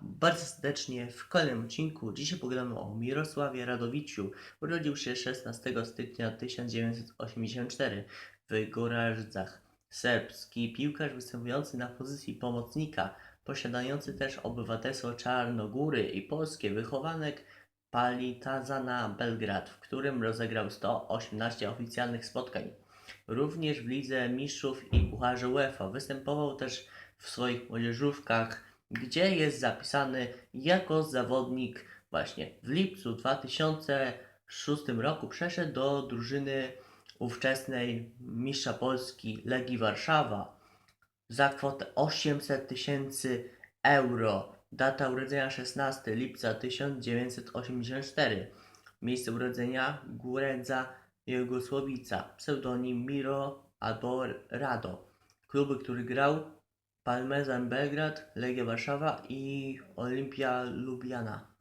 bardzo serdecznie w kolejnym odcinku. Dzisiaj pogadamy o Mirosławie Radowiciu. Urodził się 16 stycznia 1984 w Gorażdzach. Serbski piłkarz występujący na pozycji pomocnika, posiadający też obywatelstwo Czarnogóry i polskie wychowanek Palitazana Belgrad, w którym rozegrał 118 oficjalnych spotkań. Również w Lidze Mistrzów i Pucharze UEFA występował też w swoich młodzieżówkach, gdzie jest zapisany jako zawodnik właśnie w lipcu 2006 roku przeszedł do drużyny ówczesnej mistrza Polski Legii Warszawa za kwotę 800 tysięcy euro. Data urodzenia 16 lipca 1984. Miejsce urodzenia Góredza Jugosłowica. Pseudonim Miro albo Rado. Kluby, który grał Parmezan Belgrad, Legia Warszawa i Olimpia Lubiana.